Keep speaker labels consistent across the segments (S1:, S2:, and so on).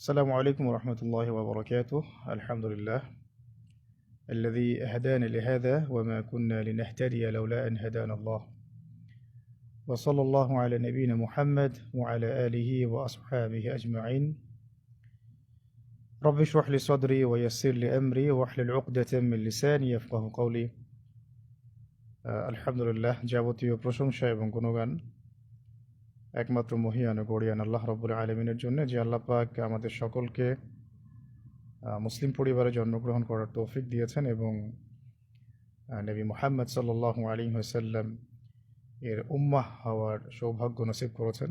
S1: السلام عليكم ورحمة الله وبركاته. الحمد لله الذي أهدانا لهذا وما كنا لنهتدي لولا أن هدانا الله. وصلى الله على نبينا محمد وعلى آله وأصحابه أجمعين. رب اشرح لي صدري ويسر لي أمري واحلل عقدة من لساني يفقه قولي. آه، الحمد لله. جابتي প্রশংসা شايبون গুণগান একমাত্র মহিয়ান ও গরিয়ান আল্লাহ রব্বুল আলমিনের জন্য, যে আল্লাহ পাক আমাদের সকলকে মুসলিম পরিবারে জন্মগ্রহণ করার তৌফিক দিয়েছেন এবং নবী মোহাম্মদ সাল্লাল্লাহু আলী হাসাল্লাম এর উম্মাহ হওয়ার সৌভাগ্য নসিব করেছেন।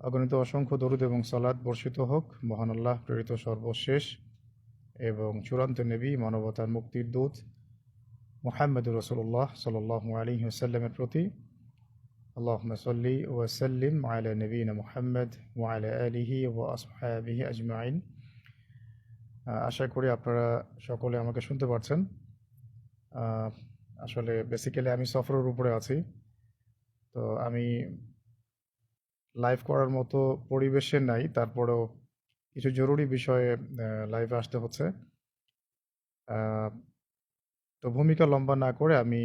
S1: অগণিত অসংখ্য দরুদ এবং সালাদ বর্ষিত হোক, মহান আল্লাহ, প্রেরিত সর্বশেষ এবং চূড়ান্ত নবী, মানবতার মুক্তির দূত মুহাম্মদ রসুল্লাহ সাল্লাল্লাহু আলী হাসাল্লামের প্রতি اللهم صل وسلم على نبينا محمد وعلى آله وأصحابه أجمعين আহ, আশা করি আপনারা সকলে আমাকে শুনতে পারছেন আহ, আসলে বেসিক্যালি আমি সফরের উপরে আছি তো আমি লাইভ করার মতো পরিবেশে নাই তারপরেও কিছু জরুরি বিষয়ে লাইভে আসতে হচ্ছে আহ, তো ভূমিকা লম্বা না করে আমি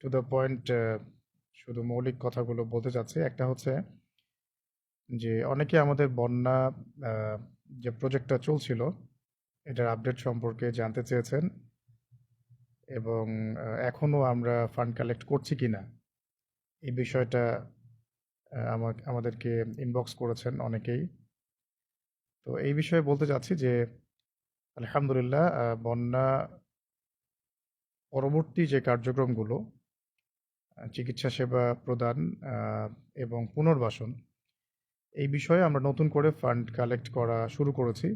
S1: টু দ্য পয়েন্ট শুধু মৌলিক কথাগুলো বলতে চাচ্ছি। একটা হচ্ছে যে অনেকে আমাদের বন্যা যে প্রজেক্টটা চলছিল এটার আপডেট সম্পর্কে জানতে চেয়েছেন এবং এখনও আমরা ফান্ড কালেক্ট করছি কিনা এই বিষয়টা আহ, আমা- আমাদেরকে ইনবক্স করেছেন অনেকেই। তো এই বিষয়ে বলতে চাচ্ছি যে আলহামদুলিল্লাহ বন্যা পরবর্তী যে কার্যক্রমগুলো চিকিৎসা সেবা প্রদান এবং পুনর্বাসন। এই বিষয়ে আমরা নতুন করে ফান্ড কালেক্ট করা শুরু করেছি।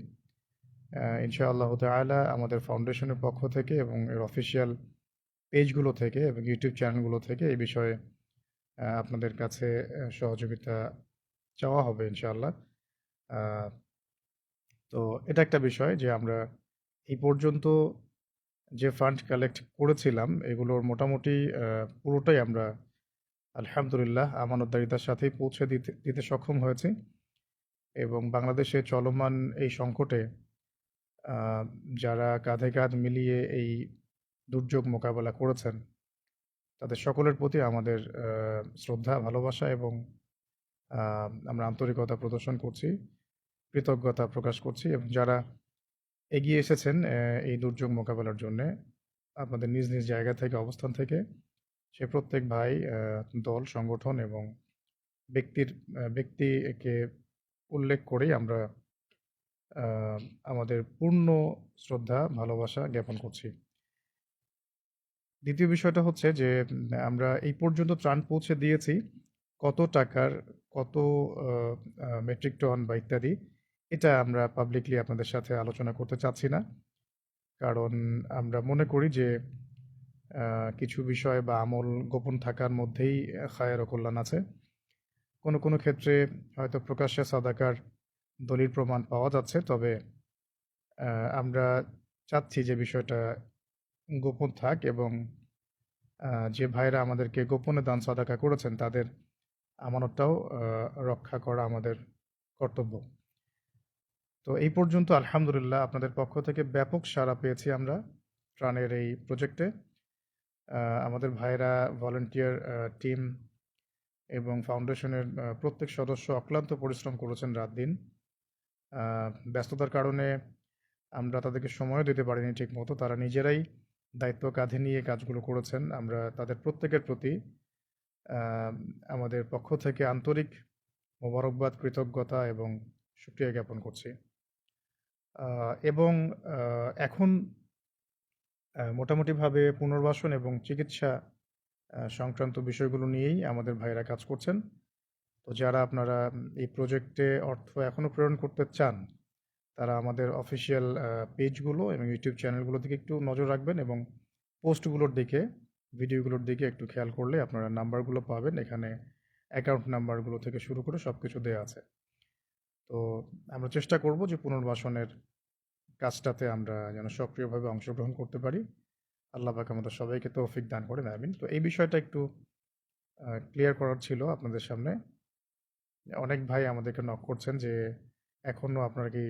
S1: ইনশাআল্লাহ তাআলা আমাদের ফাউন্ডেশনের পক্ষ থেকে এবং এর অফিসিয়াল পেজগুলো থেকে এবং ইউটিউব চ্যানেলগুলো থেকে এই বিষয়ে আপনাদের কাছে সহযোগিতা চাওয়া হবে ইনশাআল্লাহ। তো এটা একটা বিষয় যে আমরা এই পর্যন্ত যে ফান্ড কালেক্ট করেছিলাম, এগুলোর মোটামুটি পুরোটাই আমরা আলহামদুলিল্লাহ আমানতদারিতার সাথেই পৌঁছে দিতে দিতে সক্ষম হয়েছি। এবং বাংলাদেশে চলমান এই সংকটে যারা কাঁধে কাঁধ মিলিয়ে এই দুর্যোগ মোকাবেলা করেছেন, তাদের সকলের প্রতি আমাদের শ্রদ্ধা, ভালোবাসা এবং আমরা আন্তরিকতা প্রদর্শন করছি, কৃতজ্ঞতা প্রকাশ করছি এবং যারা এগিয়ে এসেছেন এই দুর্যোগ মোকাবেলার জন্যে। আপনাদের নিজ নিজ জায়গা থেকে, অবস্থান থেকে সে প্রত্যেক ভাই দল, সংগঠন এবং ব্যক্তির ব্যক্তিকে উল্লেখ করেই আমরা আমাদের পূর্ণ শ্রদ্ধা, ভালোবাসা জ্ঞাপন করছি। দ্বিতীয় বিষয়টা হচ্ছে যে, আমরা এই পর্যন্ত ত্রাণ পৌঁছে দিয়েছি। কত টাকার, কত মেট্রিক টন বা ইত্যাদি এটা আমরা পাবলিকলি আপনাদের সাথে আলোচনা করতে চাচ্ছি না। কারণ আমরা মনে করি যে কিছু বিষয় বা আমল গোপন থাকার মধ্যেই খায়ের কল্যাণ আছে। কোনো কোনো ক্ষেত্রে হয়তো প্রকাশ্যে সাদাকার দলিল প্রমাণ পাওয়া যাচ্ছে, তবে আমরা চাচ্ছি যে বিষয়টা গোপন থাক এবং যে ভাইরা আমাদেরকে গোপনে দান সাদাকা করেছেন, তাদের আমানতটাও রক্ষা করা আমাদের কর্তব্য। তো এই পর্যন্ত আলহামদুলিল্লাহ আপনাদের পক্ষ থেকে ব্যাপক সাড়া পেয়েছি আমরা ত্রাণের এই প্রজেক্টে। আমাদের ভাইরা ভলেন্টিয়ার টিম এবং ফাউন্ডেশনের প্রত্যেক সদস্য অক্লান্ত পরিশ্রম করেছেন রাত দিন। ব্যস্ততার কারণে আমরা তাদেরকে সময় দিতে পারিনি ঠিক মতো তারা নিজেরাই দায়িত্ব কাঁধে নিয়ে কাজগুলো করেছেন। আমরা তাদের প্রত্যেকের প্রতি আমাদের পক্ষ থেকে আন্তরিক মোবারকবাদ, কৃতজ্ঞতা এবং সুক্রিয়া জ্ঞাপন করছি। এবং এখন মোটামুটিভাবে পুনর্বাসন এবং চিকিৎসা সংক্রান্ত বিষয়গুলো নিয়েই আমাদের ভাইরা কাজ করছেন। তো যারা আপনারা এই প্রজেক্টে অর্থ এখনও প্রেরণ করতে চান, তারা আমাদের অফিসিয়াল পেজগুলো এবং ইউটিউব চ্যানেলগুলো দিকে একটু নজর রাখবেন এবং পোস্টগুলোর দিকে, ভিডিওগুলোর দিকে একটু খেয়াল করলে আপনারা নাম্বারগুলো পাবেন। এখানে অ্যাকাউন্ট নাম্বারগুলো থেকে শুরু করে সব কিছু দেওয়া আছে। তো আমরা চেষ্টা করব যে পুনর্বাসনের কাজটাতে আমরা যেন সক্রিয়ভাবে অংশগ্রহণ করতে পারি। আল্লাহ পাক আমাদের সবাইকে তৌফিক দান করেন, আমিন। তো এই বিষয়টা একটু ক্লিয়ার করার ছিল আপনাদের সামনে। অনেক ভাই আমাদেরকে নক করছেন যে এখনও আপনারা কি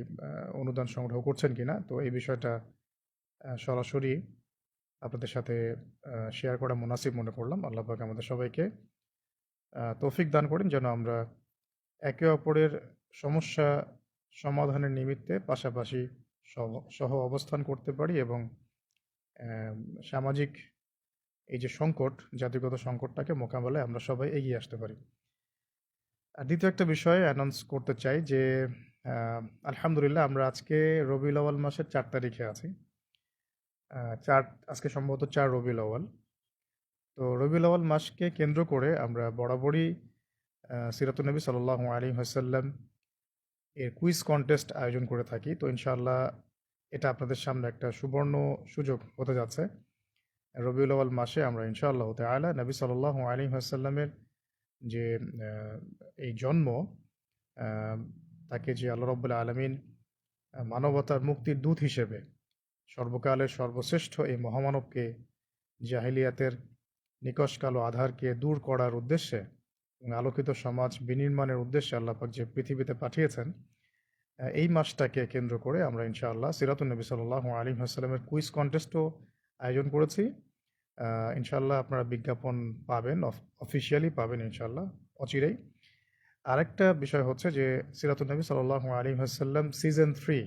S1: অনুদান সংগ্রহ করছেন কি না তো এই বিষয়টা সরাসরি আপনাদের সাথে শেয়ার করা মুনাসিব মনে করলাম। আল্লাহ পাক আমাদের সবাইকে তৌফিক দান করেন যেন আমরা একে অপরের সমস্যা সমাধানের নিমিত্তে পাশাপাশি সহ- অবস্থান করতে পারি এবং সামাজিক এই যে সংকট, জাতিগত সংকটটাকে মোকাবেলায় আমরা সবাই এগিয়ে আসতে পারি। আর দ্বিতীয় একটা বিষয় অ্যানাউন্স করতে চাই যে আলহামদুলিল্লাহ আমরা আজকে রবিউল আওয়াল মাসের চার তারিখে আছি। চার, আজকে সম্ভবত চার রবিউল আওয়াল তো রবিউল আওয়াল মাসকে কেন্দ্র করে আমরা বরাবরই সিরাতুল নবী সাল্লাহ আলী হাসাল্লাম এর কুইজ কন্টেস্ট আয়োজন করে থাকি। তো ইনশাআল্লাহ এটা আপনাদের সামনে একটা সুবর্ণ সুযোগ হতে যাচ্ছে। রবিউল আওয়াল মাসে আমরা ইনশাআল্লাহ তাআলা নবী সাল্লাহ আলী হাসাল্লামের যে এই জন্ম তাকে যে আল্লাহ রব্বুল আলমিন মানবতার মুক্তির দূত হিসেবে সর্বকালের সর্বশ্রেষ্ঠ এই মহামানবকে জাহিলিয়াতের নিকশ কালো আধারকে দূর করার উদ্দেশ্যে আলোকিত সমাজ বিনির্মাণের উদ্দেশ্যে আল্লাপাক যে পৃথিবীতে পাঠিয়েছেন এই মাসটাকে কেন্দ্র করে আমরা ইনশাআল্লাহ সিরাতুল নবী সাল্লাহ আলিম হাসালামের কুইজ কন্টেস্টও আয়োজন করেছি। আহ, ইনশাআল্লাহ আপনারা বিজ্ঞাপন পাবেন অফিসিয়ালি পাবেন ইনশাআল্লাহ অচিরেই। আরেকটা বিষয় হচ্ছে যে সিরাতুল নবী সাল্লাহ আলী হাসাল্লাম সিজন থ্রি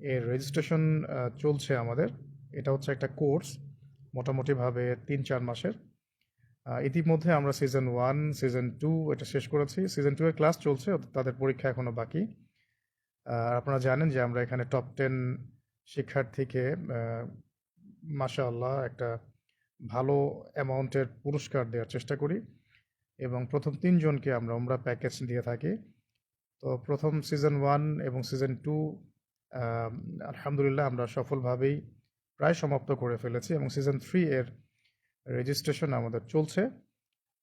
S1: এর রেজিস্ট্রেশন চলছে আমাদের। এটা হচ্ছে একটা কোর্স মোটামুটিভাবে তিন চার মাসের। ইতিমধ্যে আমরা সিজন ওয়ান সিজন টু এটা শেষ করেছি। সিজন টু এর ক্লাস চলছে তাদের পরীক্ষা এখনও বাকি। আর আপনারা জানেন যে আমরা এখানে টপ টেন শিক্ষার্থীকে মাশাআল্লাহ একটা ভালো অ্যামাউন্টের পুরস্কার দেওয়ার চেষ্টা করি। এবং প্রথম তিনজনকে আমরা আমরা প্যাকেজ দিয়ে থাকি। তো প্রথম সিজন ওয়ান এবং সিজন টু আলহামদুলিল্লাহ আমরা সফলভাবেই প্রায় সমাপ্ত করে ফেলেছি এবং সিজন থ্রি এর রেজিস্ট্রেশন আমাদের চলছে।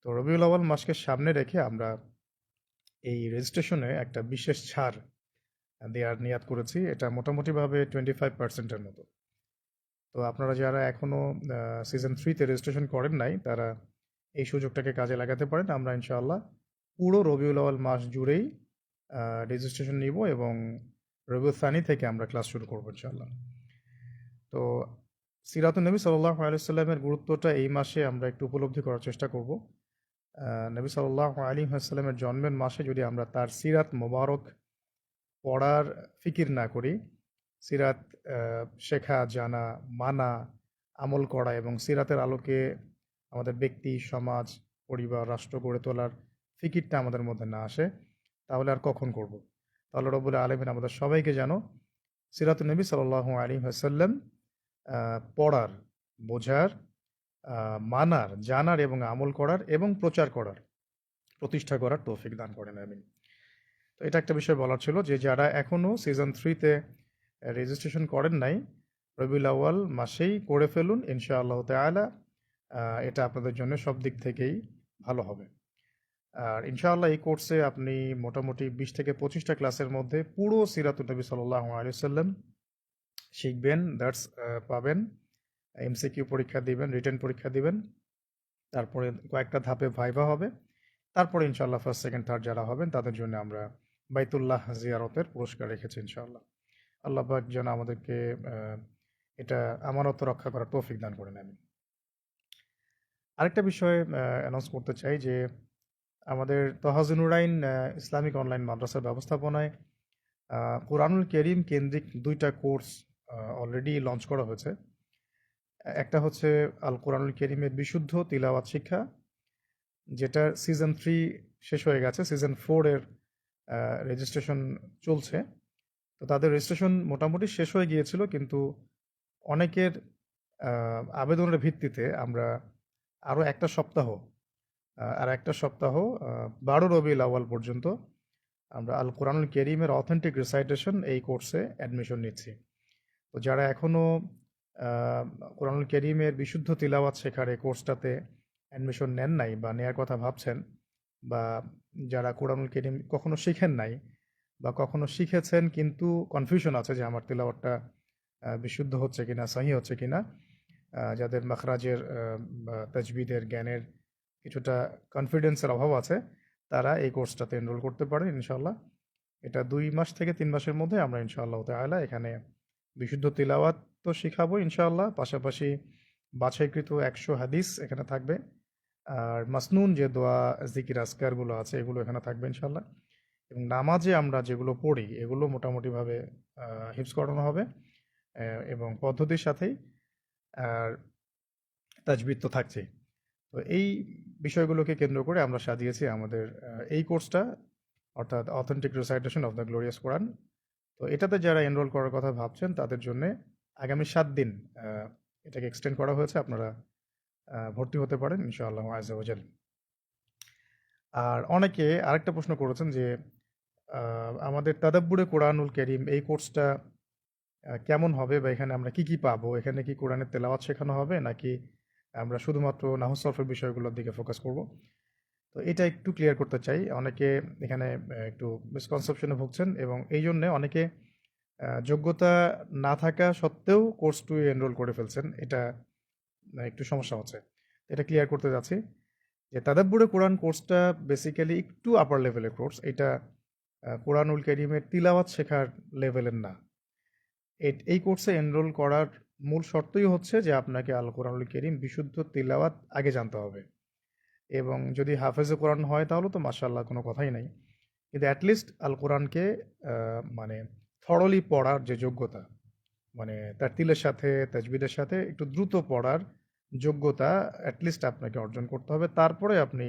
S1: তো রবিউল আওয়াল মাসকে সামনে রেখে আমরা এই রেজিস্ট্রেশনে একটা বিশেষ ছাড় দেওয়ার নিয়াত করেছি। এটা মোটামুটিভাবে টোয়েন্টি ফাইভ পার্সেন্টের মতো। তো আপনারা যারা এখনও সিজন থ্রিতে রেজিস্ট্রেশন করেন নাই, তারা এই সুযোগটাকে কাজে লাগাতে পারেন। আমরা ইনশাআল্লাহ পুরো রবিউল আওয়াল মাস জুড়েই রেজিস্ট্রেশন নিব এবং রবিউল সানি থেকে আমরা ক্লাস শুরু করব ইনশাআল্লাহ। তো সিরাতুল নবী সাল্লাহ আলাইসাল্লামের গুরুত্বটা এই মাসে আমরা একটু উপলব্ধি করার চেষ্টা করব। নবী সাল্লাহ আলী আসাল্লামের জন্মের মাসে যদি আমরা তার সিরাত মোবারক পড়ার ফিকির না করি, সিরাত শেখা, জানা, মানা, আমল করা এবং সিরাতের আলোকে আমাদের ব্যক্তি, সমাজ, পরিবার, রাষ্ট্র গড়ে তোলার ফিকিরটা আমাদের মধ্যে না আসে, তাহলে আর কখন করব? তাহলে রবুল আলমিন আমাদের সবাইকে যেন সিরাতুল নবী সাল্লাহ আলী আসাল্লাম পড়ার বোঝার মানার জানার এবং আমল করার এবং প্রচার করার প্রতিষ্ঠা করার তৌফিক দান করেন আমিন। তো এটা একটা বিষয় বলার ছিল যে যারা এখনও সিজন থ্রিতে রেজিস্ট্রেশন করেন নাই রবিউল আউয়াল মাসেই করে ফেলুন ইনশাআল্লাহ আহ, এটা আপনাদের জন্য সব দিক থেকেই ভালো হবে। আর ইনশাআল্লাহ এই কোর্সে আপনি মোটামুটি বিশ থেকে পঁচিশটা ক্লাসের মধ্যে পুরো সিরাতুল নবী সাল্লাহ আলিয়া সাল্লাম শিখবেন দ্যাটস পাবেন। এমসিকিউ পরীক্ষা দিবেন রিটার্ন পরীক্ষা দিবেন। তারপরে কয়েকটা ধাপে ভাইভা হবে। তারপরে ইনশাল্লাহ ফার্স্ট সেকেন্ড থার্ড যারা হবেন, তাদের জন্য আমরা বাইতুল্লাহ জিয়ারতের পুরস্কার রেখেছি ইনশাআল্লাহ। আল্লাহ যেন আমাদেরকে এটা আমানত রক্ষা করার তৌফিক দান করে নেন আরেকটা বিষয় অ্যানাউন্স করতে চাই যে আমাদের তহাজুনুরাইন ইসলামিক অনলাইন মাদ্রাসার ব্যবস্থাপনায় কোরআনুল কেরিম কেন্দ্রিক দুইটা কোর্স অলরেডি লঞ্চ করা হয়েছে। একটা হচ্ছে আল কোরআনুল কেরিমের বিশুদ্ধ তিলাওয়াত শিক্ষা, যেটার সিজন থ্রি শেষ হয়ে গেছে সিজন ফোরের রেজিস্ট্রেশন চলছে। তো তাদের রেজিস্ট্রেশন মোটামুটি শেষ হয়ে গিয়েছিল, কিন্তু অনেকের আবেদনের ভিত্তিতে আমরা আরও একটা সপ্তাহ আর একটা সপ্তাহ বারো রবি আওয়াল পর্যন্ত আমরা আল কোরআনুল কেরিমের অথেন্টিক রিসাইটেশন এই কোর্সে অ্যাডমিশন নিচ্ছি। তো যারা এখনও কোরআনুল কেরিমের বিশুদ্ধ তিলাওয়াত শেখার এই কোর্সটাতে অ্যাডমিশন নেন নাই বা নেয়ার কথা ভাবছেন বা যারা কোরআনুল কেরিম কখনো শিখেন নাই বা কখনো শিখেছেন কিন্তু কনফিউশন আছে যে আমার তিলাওয়াতটা বিশুদ্ধ হচ্ছে কিনা, সহি হচ্ছে কিনা যাদের মাখরাজের তাজবিদের জ্ঞানের কিছুটা কনফিডেন্সের অভাব আছে, তারা এই কোর্সটাতে এনরোল করতে পারেন ইনশাল্লাহ এটা দুই মাস থেকে তিন মাসের মধ্যে আমরা ইনশাআল্লাহ তাআলা এখানে বিশুদ্ধ তিলাওয়াত তো শিখাবো ইনশাআল্লাহ। পাশাপাশি বাছাইকৃত একশো হাদিস এখানে থাকবে। আর মাসনুন যে দোয়া, জিকির আসকারগুলো আছে, এগুলো এখানে থাকবে ইনশাআল্লাহ। এবং নামাজে আমরা যেগুলো পড়ি, এগুলো মোটামুটিভাবে হিপস করানো হবে। এবং পদ্ধতির সাথেই আর তাজবিদ তো থাকছেই। তো এই বিষয়গুলোকে কেন্দ্র করে আমরা সাজিয়েছি আমাদের এই কোর্সটা, অর্থাৎ authentic recitation of the glorious Quran তো এটাতে যারা এনরোল করার কথা ভাবছেন, তাদের জন্য আগামী সাত দিন এটাকে এক্সটেন্ড করা হয়েছে। আপনারা ভর্তি হতে পারেন ইনশাআল্লাহ আজাল আর অনেকে আরেকটা প্রশ্ন করেছেন যে আমাদের তাদাব্বুরে কোরআনুল করিম এই কোর্সটা কেমন হবে বা এখানে আমরা কি কি পাবো? এখানে কি কোরআনের তেলাওয়াত শেখানো হবে? নাকি আমরা শুধুমাত্র নাহুসরফের বিষয়গুলোর দিকে ফোকাস করব? তো এটা একটু ক্লিয়ার করতে চাই। অনেকে এখানে একটু মিসকনসেপশনে ভুগছেন এবং এই জন্যে অনেকে যোগ্যতা না থাকা সত্ত্বেও কোর্স টু এনরোল করে ফেলছেন। এটা একটু সমস্যা হচ্ছে। এটা ক্লিয়ার করতে যাচ্ছি যে তাদাব্বুরে কোরআন কোর্সটা বেসিক্যালি একটু আপার লেভেলের কোর্স। এটা কোরআনুল করিমের তিলাওয়াত শেখার লেভেলের না। এই কোর্সে এনরোল করার মূল শর্তই হচ্ছে যে আপনাকে আল কোরআনুল করিম বিশুদ্ধ তিলাওয়াত আগে জানতে হবে। এবং যদি হাফেজে কোরআন হয়, তাহলে তো মাশাআল্লাহ কোনো কথাই নাই। কিন্তু অ্যাটলিস্ট আল কোরআনকে মানে থরলি পড়ার যে যোগ্যতা মানে তার তিলের সাথে, তাজবিদের সাথে একটু দ্রুত পড়ার যোগ্যতা অ্যাটলিস্ট আপনাকে অর্জন করতে হবে। তারপরে আপনি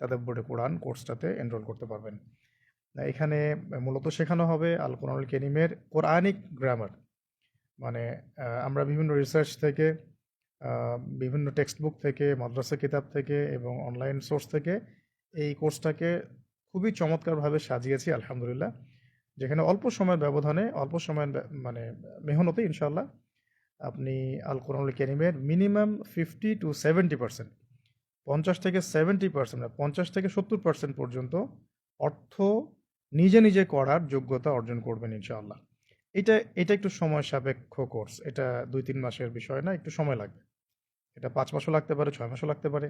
S1: তাদের বোর্ডে কোরআন কোর্সটাতে এনরোল করতে পারবেন। এখানে মূলত শেখানো হবে আল কোরআনুল কেরিমের কোরআনিক গ্রামার মানে আমরা বিভিন্ন রিসার্চ থেকে বিভিন্ন টেক্সট বুক থেকে, মাদ্রাসা কিতাব থেকে এবং অনলাইন সোর্স থেকে এই কোর্সটাকে খুবই চমৎকারভাবে সাজিয়েছি, আলহামদুলিল্লাহ। যেখানে অল্প সময়ের ব্যবধানে, অল্প সময়ের মানে মেহনতে ইনশাল্লাহ আপনি আল কোরআনুল কেরিমের minimum fifty to seventy percent পঞ্চাশ থেকে সেভেন্টি পার্সেন্ট পঞ্চাশ থেকে সত্তর পার্সেন্ট পর্যন্ত অর্থ নিজে নিজে করার যোগ্যতা অর্জন করবেন ইনশাআল্লাহ। এটা এটা একটু সময় সাপেক্ষ কোর্স এটা দুই, তিন মাসের বিষয় না, একটু সময় লাগবে। এটা পাঁচ মাসও লাগতে পারে, ছয় মাসও লাগতে পারে।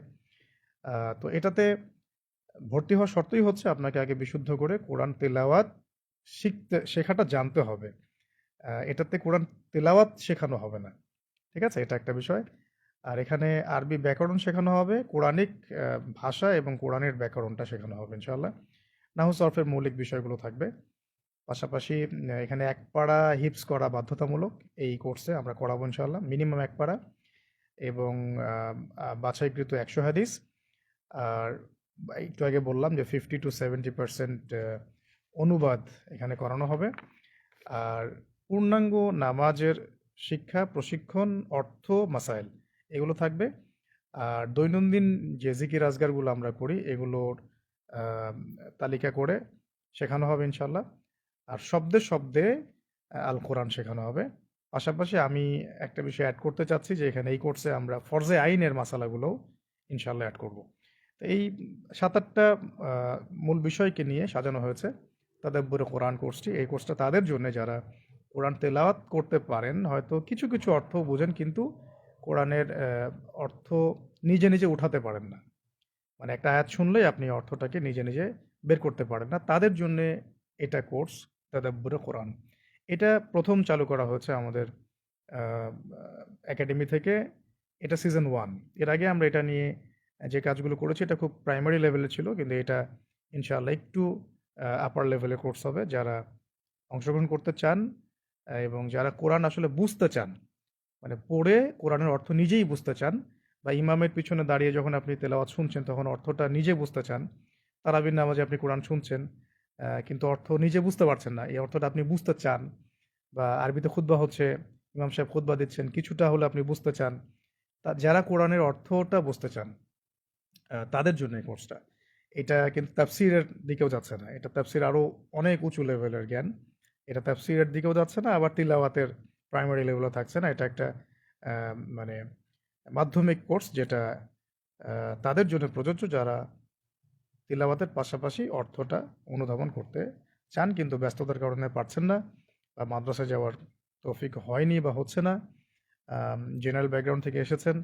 S1: তো এটাতে ভর্তি হওয়ার শর্তই হচ্ছে আপনাকে আগে বিশুদ্ধ করে কোরআন তেলাওয়াত শিখতে, শেখাটা জানতে হবে। এটাতে কোরআন তেলাওয়াত শেখানো হবে না। ঠিক আছে? এটা একটা বিষয়। আর এখানে আরবি ব্যাকরণ শেখানো হবে, কোরআনিক ভাষা এবং কোরআনের ব্যাকরণটা শেখানো হবে ইনশাল্লাহ নাহু সরফের মৌলিক বিষয়গুলো থাকবে। পাশাপাশি এখানে এক পাড়া হিপস করা বাধ্যতামূলক এই কোর্সে আমরা করাবো ইনশাল্লাহ মিনিমাম এক পাড়া এবং বাছাইকৃত একশো হাদিস। আর একটু আগে বললাম যে ফিফটি টু সেভেন্টি পার্সেন্ট অনুবাদ এখানে করানো হবে। আর পূর্ণাঙ্গ নামাজের শিক্ষা, প্রশিক্ষণ, অর্থ, মাসাইল এগুলো থাকবে। আর দৈনন্দিন যে জিকির আজগারগুলো আমরা করি এগুলোর তালিকা করে শেখানো হবে ইনশাল্লাহ আর শব্দে শব্দে আল কোরআন শেখানো হবে। পাশাপাশি আমি একটা বিষয় অ্যাড করতে চাচ্ছি যে, এখানে এই কোর্সে আমরা ফরজে আইনের মাসালাগুলোও ইনশাল্লাহ অ্যাড করব। তো এই সাত আটটা মূল বিষয়কে নিয়ে সাজানো হয়েছে। তাদাব্বুরে কোরআন কোর্সটি এই কোর্সটা তাদের জন্য যারা কোরআন তেলাওয়াত করতে পারেন, হয়তো কিছু কিছু অর্থ বোঝেন, কিন্তু কোরআনের অর্থ নিজে নিজে উঠাতে পারেন না। মানে একটা আয়াত শুনলেই আপনি অর্থটাকে নিজে নিজে বের করতে পারেন না। তাদের জন্য এটা কোর্স তাদাব্বুরে কোরআন। এটা প্রথম চালু করা হয়েছে আমাদের একাডেমি থেকে। এটা সিজন ওয়ানের আগে আমরা এটা নিয়ে যে কাজগুলো করেছি, এটা খুব প্রাইমারি লেভেলে ছিল, কিন্তু এটা ইনশাআল্লাহ একটু আপার লেভেলে কোর্স হবে। যারা অংশগ্রহণ করতে চান এবং যারা কোরআন আসলে বুঝতে চান মানে পড়ে কোরআনের অর্থ নিজেই বুঝতে চান, বা ইমামের পিছনে দাঁড়িয়ে যখন আপনি তেলাওয়াত শুনছেন, তখন অর্থটা নিজে বুঝতে চান, তারাবির নামাজে আপনি কোরআন শুনছেন কিন্তু অর্থ নিজে বুঝতে পারছেন না। এই অর্থটা আপনি বুঝতে চান বা আরবিতে খুতবা হচ্ছে, ইমাম সাহেব খুতবা দিচ্ছেন, কিছুটা হলে আপনি বুঝতে চান। তা যারা কোরআনের অর্থটা বুঝতে চান তাদের জন্য এই কোর্সটা। এটা কিন্তু তাফসিরের দিকেও যাচ্ছে না। এটা তাফসির আরও অনেক উঁচু লেভেলের জ্ঞান। এটা তাফসিরের দিকেও যাচ্ছে না, আবার তিলাওয়াতের প্রাইমারি লেভেলও থাকছে না। এটা একটা মানে মাধ্যমিক কোর্স যেটা তাদের জন্য প্রযোজ্য যারা তিলাওয়াতের পাশাপাশি অর্থটা অনুধাবন করতে চান, কিন্তু ব্যস্ততার কারণে পারছেন না বা মাদ্রাসায় যাওয়ার তৌফিক হয়নি বা হচ্ছে না। জেনারেল ব্যাকগ্রাউন্ড থেকে এসেছেন।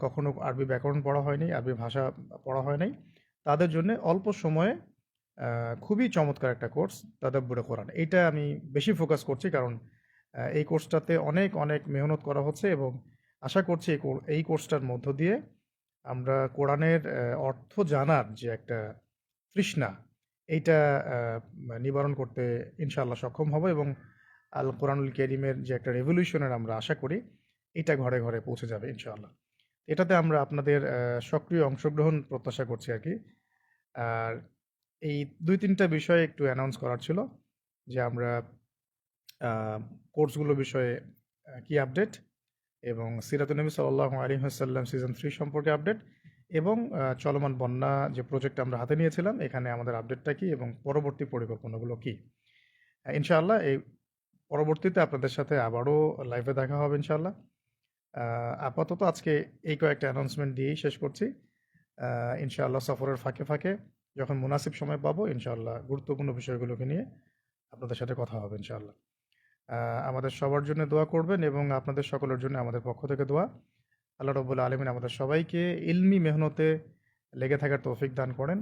S1: কখনো আরবি ব্যাকরণ পড়া হয়নি, আরবি ভাষা পড়া হয় নাই তাদের জন্য অল্প সময়ে খুবই চমৎকার একটা কোর্স তাদের তাদাব্বুরে কোরআন। এইটা আমি বেশি ফোকাস করছি কারণ এই কোর্সটাতে অনেক অনেক মেহনত করা হচ্ছে এবং আশা করছি এই কোর- এই কোর্সটার মধ্য দিয়ে আমরা কোরআনের অর্থ জানার যে একটা তৃষ্ণা, এইটা নিবারণ করতে ইনশাআল্লাহ সক্ষম হব এবং আল কোরআনুল কেরিমের যে একটা রেভলিউশনের আমরা আশা করি, এটা ঘরে ঘরে পৌঁছে যাবে ইনশাআল্লাহ। এটাতে আমরা আপনাদের সক্রিয় অংশগ্রহণ প্রত্যাশা করছি আর কি। আর এই দুই তিনটা বিষয়ে একটু অ্যানাউন্স করার ছিল যে আমরা কোর্সগুলো বিষয়ে কি আপডেট এবং সিরাতুল নবী সাল্লাহ আলী হাসাল্লাম সিজন থ্রি সম্পর্কে আপডেট এবং চলমান বন্যা যে প্রজেক্ট আমরা হাতে নিয়েছিলাম, এখানে আমাদের আপডেটটা কী এবং পরবর্তী পরিকল্পনাগুলো কী? ইনশাআল্লাহ এই পরবর্তীতে আপনাদের সাথে আবারও লাইভে দেখা হবে ইনশাআল্লাহ। আপাতত আজকে এই কয়েকটা অ্যানাউন্সমেন্ট দিয়েই শেষ করছি। ইনশাআল্লাহ সফরের ফাঁকে ফাঁকে যখন মুনাসিব সময় পাবো, ইনশাআল্লাহ গুরুত্বপূর্ণ বিষয়গুলোকে নিয়ে আপনাদের সাথে কথা হবে ইনশাআল্লাহ। আমাদের সবার জন্য দোয়া করবেন এবং আপনাদের সকলের জন্য আমাদের পক্ষ থেকে দোয়া। আল্লাহ রব্বুল আলমিন আমাদের সবাইকে ইলমি মেহনতে লেগে থাকার তৌফিক দান করেন।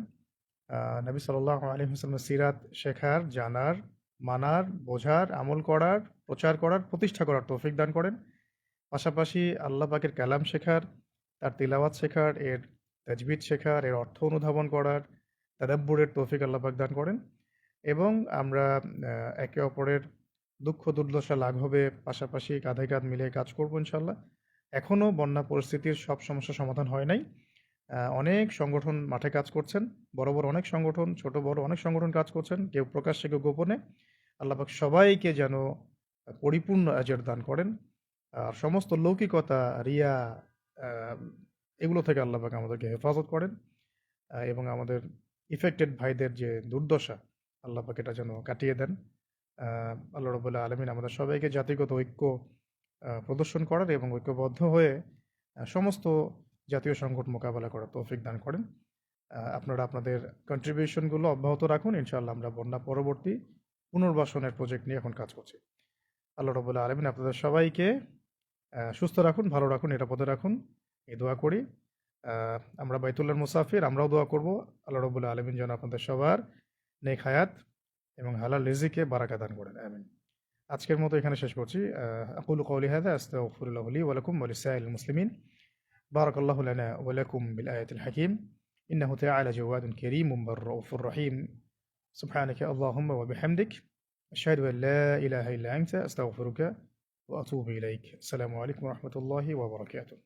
S1: নবী সাল্লাহ আলী হাসলামের সিরাত শেখার, জানার, মানার, বোঝার, আমল করার, প্রচার করার, প্রতিষ্ঠা করার তৌফিক দান করেন। পাশাপাশি আল্লাহ পাকের কালাম শেখার, তার তিলাওয়াত শেখার, এর তাজবিদ শেখার, এর অর্থ অনুধাবন করার, তাদাব্বুরের তৌফিক আল্লাহ পাক দান করেন। এবং আমরা একে অপরের দুঃখ দুর্দশা লাঘবে, পাশাপাশি কাঁধে কাঁধ মিলে কাজ করব ইনশাল্লাহ। এখনও বন্যা পরিস্থিতির সব সমস্যা সমাধান হয় নাই। অনেক সংগঠন মাঠে কাজ করছেন, বড় বড় অনেক সংগঠন, ছোট বড় অনেক সংগঠন কাজ করছেন, কেউ প্রকাশ্যে, কেউ গোপনে। আল্লাহ পাক সবাইকে যেন পরিপূর্ণ আজর দান করেন। আর সমস্ত লৌকিকতা, রিয়া এগুলো থেকে আল্লাহ পাক আমাদেরকে হেফাজত করেন। এবং আমাদের ইফেক্টেড ভাইদের যে দুর্দশা, আল্লাহ পাক এটা যেন কাটিয়ে দেন। আল্লাহ রবুল্লাহ আলমিন আমাদের সবাইকে জাতিগত ঐক্য প্রদর্শন করার এবং ঐক্যবদ্ধ হয়ে সমস্ত জাতীয় সংকট মোকাবেলা করার তৌফিক দান করেন। আপনারা আপনাদের কন্ট্রিবিউশনগুলো অব্যাহত রাখুন। ইনশাআল্লাহ আমরা বন্যা পরবর্তী পুনর্বাসনের প্রজেক্ট নিয়ে এখন কাজ করছি। আল্লাহ রবুল্লাহ আলমিন আপনাদের সবাইকে সুস্থ রাখুন, ভালো রাখুন, নিরাপদে রাখুন। এই দোয়া করি। আমরা বাইতুল্লাহ মুসাফির, আমরাও দোয়া করব। আল্লাহ রবুল্লাহ আলমিন যেন আপনাদের সবার নেক হায়াত এবং হালাল রিজিকে বারাকা দান করেন আমিন আজকের মতো এখানে শেষ করছি আকুল কওলি হাদা আস্তাগফিরুল্লাহ লি ওয়া লাকুম ওয়া লিসাইল মুসলিমিন বারাকাল্লাহু লানা ওয়া লাকুম বিল আয়াতিল হাকিম إنه تعالى جواد كريم بالرؤوف الرحيم سبحانك اللهم وبحمدك أشهد أن لا إله إلا أنت أستغفرك وأتوب إليك السلام عليكم ورحمة الله وبركاته